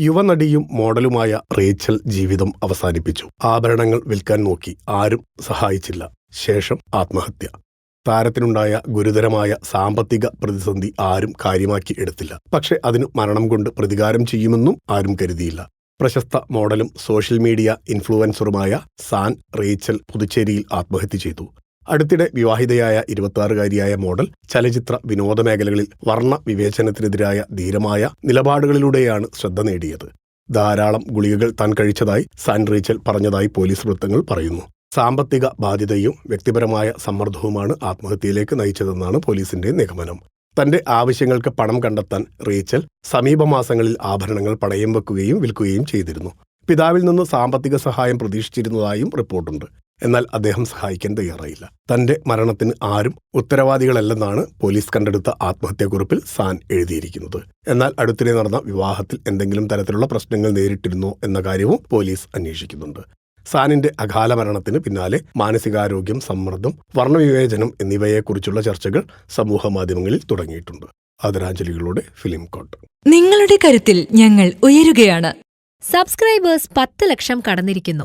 യുവനടിയും മോഡലുമായ Rachel ജീവിതം അവസാനിപ്പിച്ചു. ആഭരണങ്ങൾ വിൽക്കാൻ നോക്കി ആരും സഹായിച്ചില്ല. ശേഷം ആത്മഹത്യ. താരത്തിനുണ്ടായ ഗുരുതരമായ സാമ്പത്തിക പ്രതിസന്ധി ആരും കാര്യമാക്കി എടുത്തില്ല. പക്ഷെ അതിന് മരണം കൊണ്ട് പ്രതികാരം ചെയ്യുമെന്നും ആരും കരുതിയില്ല. പ്രശസ്ത മോഡലും സോഷ്യൽ മീഡിയ ഇൻഫ്ലുവൻസറുമായ സാൻ റേച്ചൽ പുതുച്ചേരിയിൽ ആത്മഹത്യ ചെയ്തു. അടുത്തിടെ വിവാഹിതയായ ഇരുപത്തിയാറുകാരിയായ മോഡൽ ചലച്ചിത്ര വിനോദ മേഖലകളിൽ വർണ വിവേചനത്തിനെതിരായ ധീരമായ നിലപാടുകളിലൂടെയാണ് ശ്രദ്ധ നേടിയത്. ധാരാളം ഗുളികകൾ താൻ കഴിച്ചതായി സാൻ റീച്ചൽ പറഞ്ഞതായി പോലീസ് വൃത്തങ്ങൾ പറയുന്നു. സാമ്പത്തിക ബാധ്യതയും വ്യക്തിപരമായ സമ്മർദ്ദവുമാണ് ആത്മഹത്യയിലേക്ക് നയിച്ചതെന്നാണ് പോലീസിന്റെ നിഗമനം. തന്റെ ആവശ്യങ്ങൾക്ക് പണം കണ്ടെത്താൻ റീച്ചൽ സമീപമാസങ്ങളിൽ ആഭരണങ്ങൾ പണയം വെക്കുകയും വിൽക്കുകയും ചെയ്തിരുന്നു. പിതാവിൽ നിന്ന് സാമ്പത്തിക സഹായം പ്രതീക്ഷിച്ചിരുന്നതായും റിപ്പോർട്ടുണ്ട്. എന്നാൽ അദ്ദേഹം സഹായിക്കാൻ തയ്യാറായില്ല. തന്റെ മരണത്തിന് ആരും ഉത്തരവാദികളല്ലെന്നാണ് പോലീസ് കണ്ടെടുത്ത ആത്മഹത്യാക്കുറിപ്പിൽ സാൻ എഴുതിയിരിക്കുന്നത്. എന്നാൽ അടുത്തിടെ നടന്ന വിവാഹത്തിൽ എന്തെങ്കിലും തരത്തിലുള്ള പ്രശ്നങ്ങൾ നേരിട്ടിരുന്നോ എന്ന കാര്യവും പോലീസ് അന്വേഷിക്കുന്നുണ്ട്. സാനിന്റെ അകാല മരണത്തിന് പിന്നാലെ മാനസികാരോഗ്യം സമ്മർദ്ദം വർണവിവേചനം എന്നിവയെക്കുറിച്ചുള്ള ചർച്ചകൾ സമൂഹ മാധ്യമങ്ങളിൽ തുടങ്ങിയിട്ടുണ്ട്. ആദരാഞ്ജലികളോടെ ഫിലിം കോട്ട്. നിങ്ങളുടെ കരുത്തിൽ ഞങ്ങൾ ഉയരുകയാണ്. സബ്സ്ക്രൈബേഴ്സ് പത്ത് ലക്ഷം കടന്നിരിക്കുന്നു.